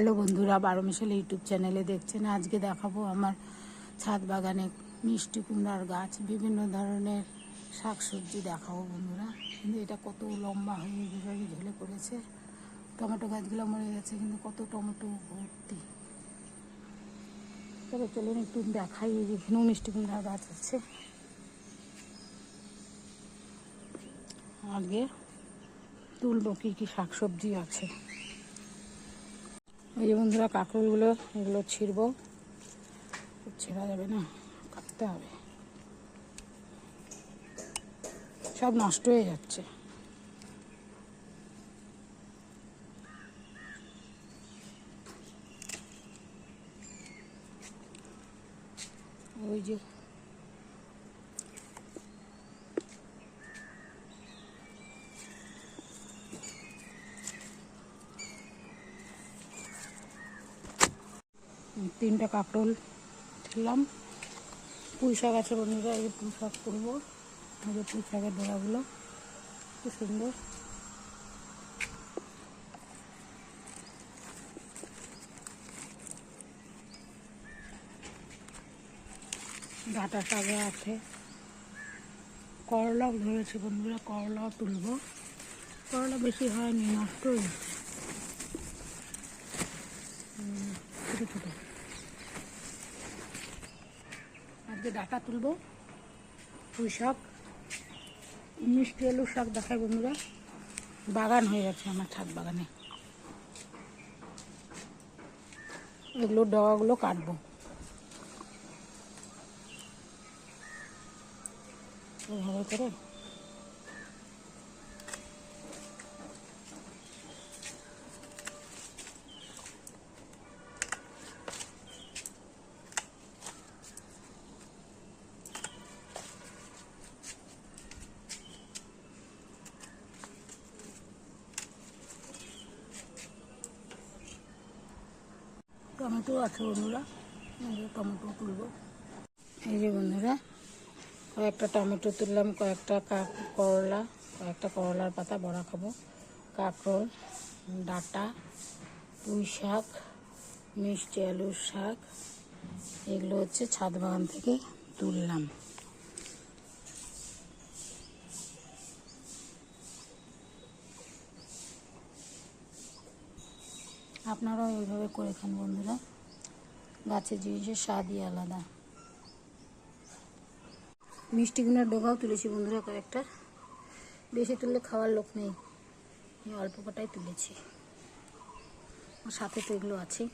Hello বন্ধুরা, বারো মিশাল ইউটিউব চ্যানেলে দেখছেন। আজকে দেখাবো আমার ছাদ বাগানে মিষ্টি কুমড়ার গাছ। বিভিন্ন ধরনের শাকসবজি দেখাবো বন্ধুরা। কিন্তু এটা কত লম্বা হয়ে যেভাবে ঝেলে পড়েছে। টমেটো গাছগুলো মরে গেছে, কিন্তু কত টমেটো ভর্তি। তবে চলুন একটু দেখাই এই যে এখানেও মিষ্টি কুমড়ার গাছ আছে। আগে তুলবো কী কী শাকসবজি আছে। এই যে বন্ধুরা কাঁকরোলগুলো, এগুলো ছিঁড়বো। ছেঁড়া যাবে না, কাটতে হবে। সব নষ্ট হয়ে যাচ্ছে। ওই যে তিনটা কাঁকরোল ছিলাম। পুঁই শাক আছে বন্ধুরা, এই পুঁই শাক করব। এই পুঁই শাকের ডোরাগুলো খুব সুন্দর। ডাটা শাকে আছে। করলাও ধরেছে বন্ধুরা, করলাও তুলবো। করলা বেশি হয়নি, নষ্ট হয়ে যাচ্ছে ছোটো ছোটো। আজকে ডাটা তুলবো, পুঁই শাক, মিষ্টি আলুর শাক দেখাই বন্ধুরা। বাগান হয়ে গেছে আমার ছাদ বাগানে। এগুলো ডগাগুলো কাটবো। এভাবে করে টমেটো আছে বন্ধুরা টমেটো তুলব। এই যে বন্ধুরা, কয়েকটা টমেটো তুললাম, কয়েকটা করলা, কয়েকটা করলার পাতা বড়া খাব। কাঁকরোল, ডাটা, পুঁই শাক, মিষ্টি আলুর শাক, এগুলো হচ্ছে ছাদ বাগান থেকে তুললাম। আপনারাও এইভাবে করে খান বন্ধুরা। গাছের জিনিসের স্বাদই আলাদা। মিষ্টি গুনার ডোগাও তুলেছি বন্ধুরা কয়েকটা। বেশি তুললে খাওয়ার লোক নেই। অল্প কটাই তুলেছি। সাথে তো এগুলো আছে